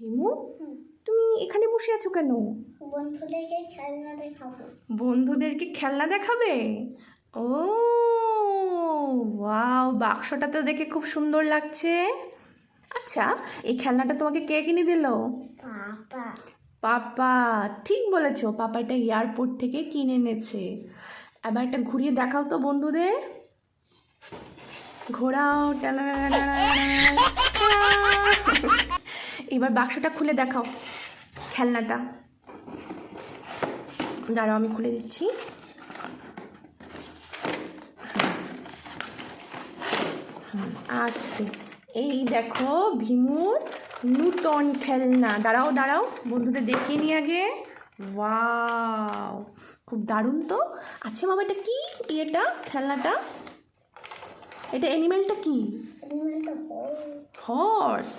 হিমু। তুমি এখানে বসে আছো কেন? বন্ধুদেরকে খেলনা দেখাবো। বন্ধুদেরকে খেলনা দেখাবে? ও ওয়াও বাক্সটা তো দেখে খুব সুন্দর লাগছে। আচ্ছা এই খেলনাটা তোমাকে কে কিনে দিল? পাপা। পাপা ঠিক বলেছ পাপা এটা এয়ারপোর্ট থেকে কিনে এনেছে। এবার একটা ঘুরিয়ে দেখাও তো বন্ধুদের। ঘোরাও। এবার বাক্সটা খুলে দেখাও খেলনাটা। দাঁড়াও আমি খুলে দিচ্ছি। আস্তে। এই দেখো ভীমুর নূতন খেলনা। দাঁড়াও দাঁড়াও বন্ধুদের দেখিয়ে নিয়ে আগে। ওয়াও খুব দারুণ তো। আচ্ছা বাবা এটা কি? এটা? খেলনাটা? এটা অ্যানিমেলটা কি? হর্স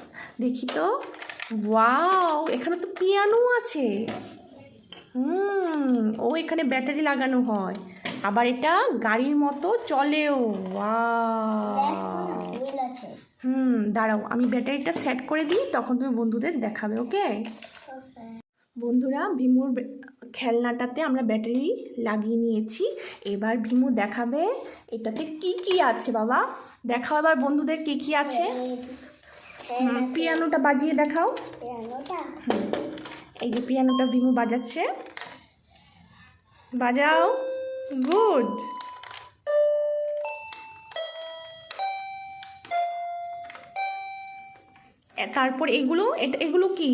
দেখি তো। ওয়াও এখানে তো পিয়ানো আছে। হুম ও এখানে ব্যাটারি লাগানো হয়। আবার এটা গাড়ির মতো চলেও। হুম দাঁড়াও আমি ব্যাটারিটা সেট করে দিই তখন তুমি বন্ধুদের দেখাবে ওকে বন্ধুরা ভীমুর খেলনাটাতে আমরা ব্যাটারি লাগিয়ে নিয়েছি। এবার ভীমু দেখাবে এটাতে কি কি আছে বাবা? দেখাও এবার বন্ধুদের কি কি আছে। পিয়ানোটা বাজিয়ে দেখাও। এই যে পিয়ানোটা ভীমু বাজাচ্ছে। বাজাও। গুড। তারপর এগুলো এটা এগুলো কি?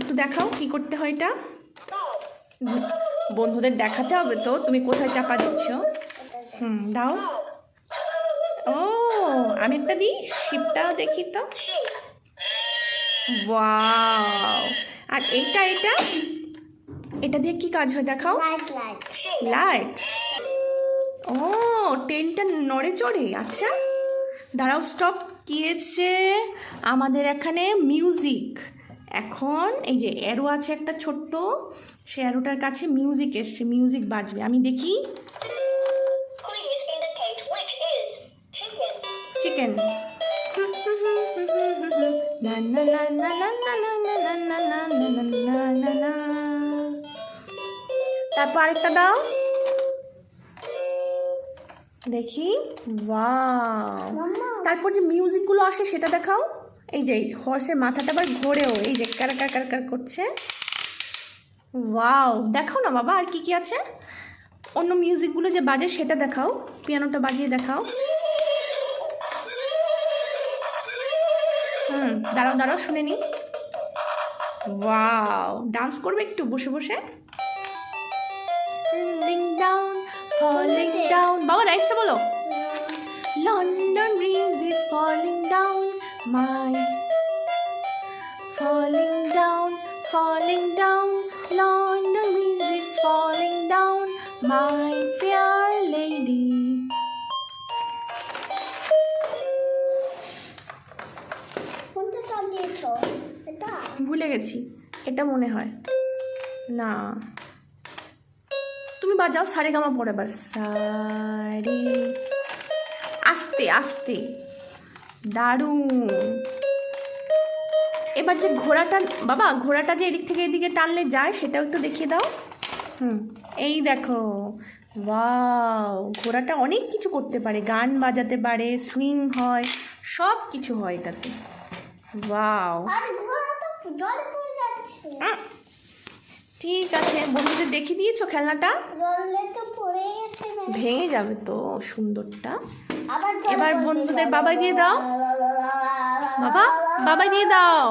একটু দেখাও কি করতে হয় এটা? বন্ধুদের দেখাতে হবে তো তুমি কোথায় চাপা দিচ্ছ? হুম দাও। ও আমি একটা দিই? শিপটাও দেখি তো। ওয়াও আর এইটা এটা এটা দিয়ে কি কাজ হয় দেখাও? লাইট লাইট লাইট ও টেনটা নড়ে চড়ে আচ্ছা। দাঁড়াও স্টপ কি এসছে? আমাদের এখানে মিউজিক এখন এই যে অ্যারো আছে একটা ছোট্ট সে অ্যারোটার কাছে মিউজিক এসছে মিউজিক বাজবে। আমি দেখি। দেখেন তারপর একটা দাও দেখি তারপর যে মিউজিকগুলো আসে সেটা দেখাও এই যে হর্সের মাথাটা আবার ঘোরেও এই যে কার কার কার কার করছে ওয়াও দেখাও না বাবা আর কি কি আছে অন্য মিউজিকগুলো যে বাজে সেটা দেখাও পিয়ানোটা বাজিয়ে দেখাও হুম দাঁড়াও দাঁড়াও শুনে নি। ওয়াও ডান্স করবে একটু বসে বসে। ডাউন ফলিং ডাউন বাবা রাইটসটা বলো। London bridge is falling down my falling down falling down London bridge is falling down my ভুলে গেছি। এটা মনে হয়। না। তুমি বাজাও সারে গামা পরে এবার। সারে আস্তে আস্তে। দারুণ। এবার যে ঘোড়াটা, বাবা, ঘোড়াটা যে এদিক থেকে এদিকে টানলে যায়, সেটাও একটু দেখিয়ে দাও। হুম, এই দেখো। ওয়াও, ঘোড়াটা অনেক কিছু করতে পারে। গান বাজাতে পারে, সুইং হয় সব কিছু হয় এটাতে। ওয়াও ঠিক আছে বন্ধুদের দেখিয়ে দিয়েছ খেলনাটা? ভেঙে যাবে তো সুন্দরটা। এবার বন্ধুদের বাবা দিয়ে দাও। বাবা বাবা দিয়ে দাও।